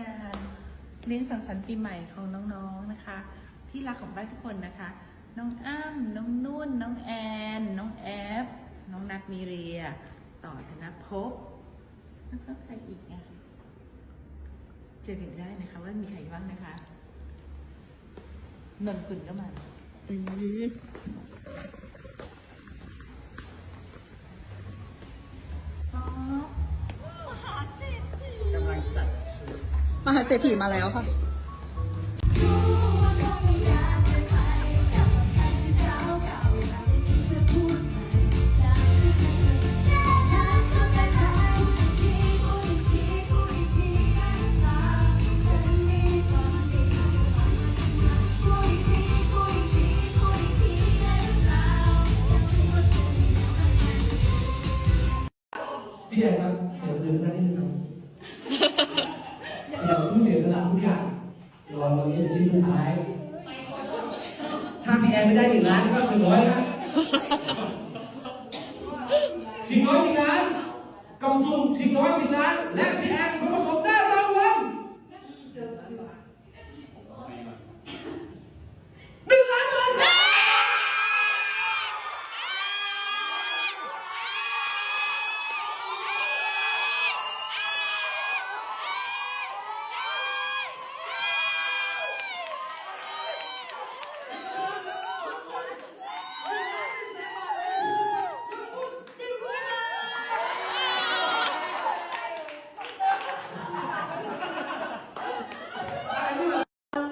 งานเลี้ยงสังสรรค์ปีใหม่ของน้องๆนะคะ ที่รักของบ้านทุกคนนะคะ น้องอ้ำน้องนุ่น น้องแอน น้องแอฟ น้องนัทมีเรีย ต่อธนภพแล้วก็ใครอีกอะเจอกันได้นะคะ ว่ามีใครบ้างนะคะนนคุณก็มา มหาเศรษฐีมาแล้วค่ะ ชิ้นสุดท้าย ถ้าพี่แอนไม่ได้หนึ่งล้านก็หนึ่งร้อยนะชิงร้อยชิงล้านกองซุ่มชิงร้อยชิงล้าน และพี่แอนคนผสมได้รางวัลหนึ่งล้านบาทครับ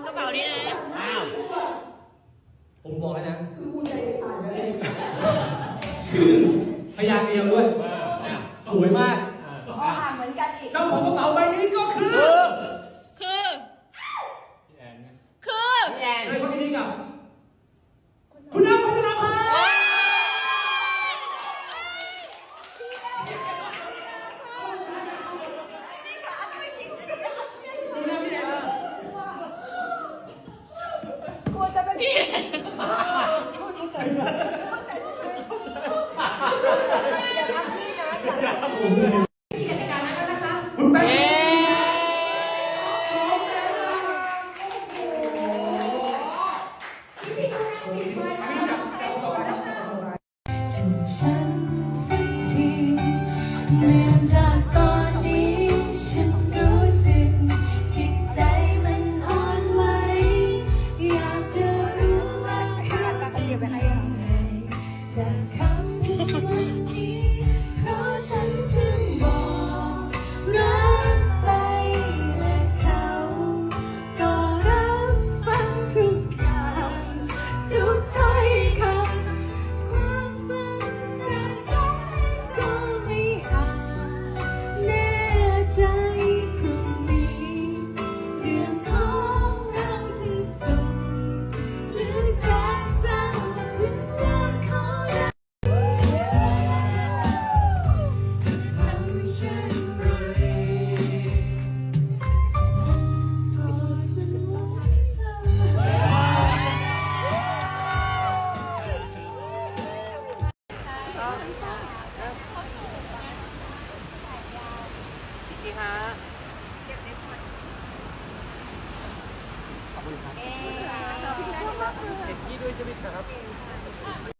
กระเป๋านี้นะ อ้าว ผม บอกแล้วนะ คือคุณใจต่างกันเลยคือพยางค์เดียวด้วย สวยมากอ่าเจ้าของกระเป๋าใบนี้ก็คือ คือพี่แอนเนี่ยคือพี่แอนใครคนนี้กับ คุณน้ำพัฒนาภาคุณน้ำพี่แอน คุณแป้งเย้ฉันสักทีเนื่องจากต เด็กพี่ด้วยใช่ไหมครับ